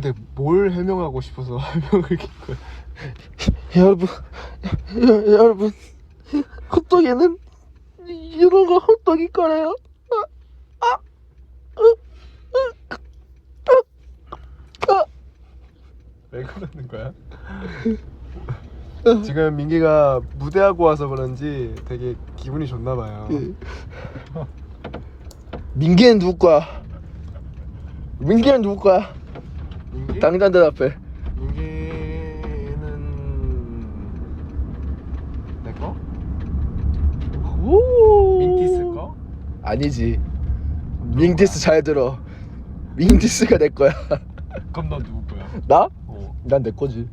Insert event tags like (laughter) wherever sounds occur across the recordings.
근데 뭘 해명하고 싶어서 (laughs) 해명을 긴 거야? 여러분, 여, 여러분, 호떡이는 이런 거 호떡이 거래요. 왜 그러는 거야? 지금 민기가 무대하고 와서 그런지 되게 기분이 좋나 봐요. 민기는 누구 거야? 민기는 누구 거야? 민기? 당장 대답해. 민기는 내 거? 오. 민티스 거? 아니지. 민티스 잘 들어. 민티스가 내 거야. 그럼 너 누구 거야? 나? 어. 난 내 거지.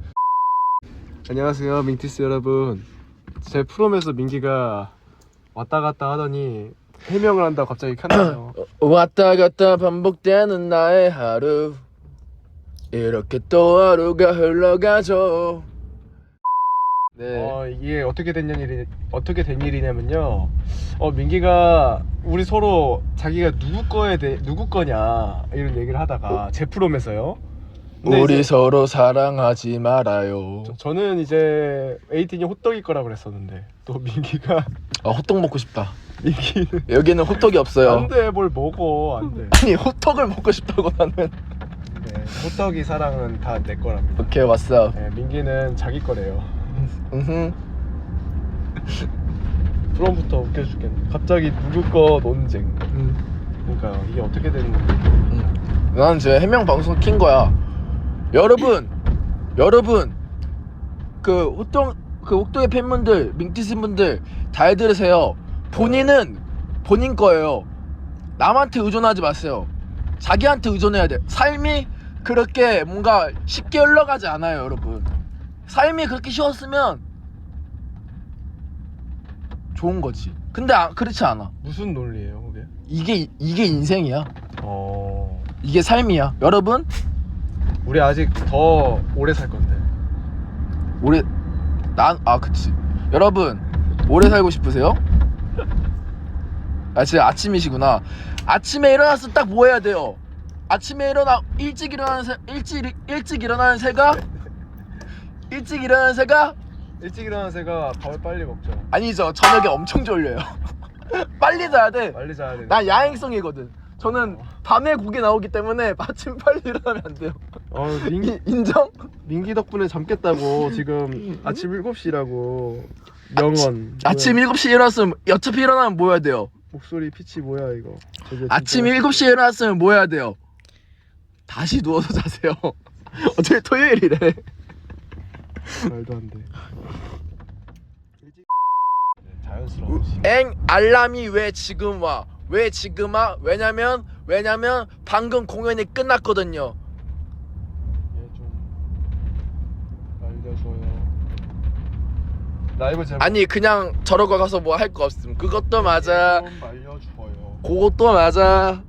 안녕하세요 민티스 여러분 제 프롬에서 민기가 왔다 갔다 하더니 해명을 한다고 갑자기 켰나요 (clears throat) 왔다 갔다 반복되는 나의 하루. 이렇게 또 하루가 흘러가죠. 네. 어 이게 어떻게 된 일이 어떻게 된 일이냐면요 어 민기가 우리 서로 자기가 누구 거에 대 누구 거냐 이런 얘기를 하다가 제 프롬에서요 근데 우리 이제 서로 사랑하지 말아요. 저- 저는 이제 에이틴이 호떡일 거라 그랬었는데 또 민기가 아 호떡 먹고 싶다. 민기는 여기는 호떡이 없어요. 안돼 뭘 먹어 안돼 아니 호떡을 먹고 싶다고 나는. 네, 호떡이 사랑은 다 내 거랍니다 오케이 왔어. 네, 민기는 자기 거래요 음. 프롬부터 웃겨 죽겠네 갑자기 누구 거 논쟁 음. 그러니까 이게 어떻게 되는 건지 음. 나는 지금 해명 방송 킨 거야. 여러분, 여러분, 그 호떡 그 호떡의 팬분들, 민티스 분들 잘 들으세요. 본인은 본인 거예요. 남한테 의존하지 마세요. 자기한테 의존해야 돼. 삶이 그렇게 뭔가 쉽게 흘러가지 않아요, 여러분. 삶이 그렇게 쉬웠으면 좋은 거지. 근데 아, 그렇지 않아. 무슨 논리예요 그게? 이게 이게 인생이야. 어 이게 삶이야. 여러분, 우리 아직 더 오래 살 건데 올해 난아 그치 여러분 오래 살고 싶으세요? 아 진짜 아침이시구나. 아침에 일어나서 딱 뭐 해야 돼요? 아침에 일어나 일찍 일어나는 새 일찍 일찍 일어나는 새가? 일찍 일어나는 새가? 일찍 일어나는 새가 밥을 빨리 먹죠. 아니죠. 저녁에 엄청 졸려요. 빨리 자야 돼난 빨리 자야 돼 야행성이거든. 저는 밤에 국이 나오기 때문에 아침 빨리 일어나면 안 돼요. 어 민기, 이- 인정? 민기 덕분에 잠 깼다고 지금 아침 7시라고. 명언. 아침 뭐야. 7시에 일어났으면 어차피 일어나면 뭐 해야 돼요? 목소리 피치 뭐야 이거 저게 아침 진짜 7시에 일어났으면 뭐 해야 돼요? 다시 누워서 자세요. (laughs) 어차피 토요일이래. 말도 안돼 엥 알람이 왜 지금 와? 왜 지금 와? 왜냐면 왜냐면 방금 공연이 끝났거든요. 얘좀 알려줘요 라이브 제목 아니 그냥 저러고 가서 뭐 할 거 없음. 그것도 맞아. 좀 알려줘요 그것도 맞아.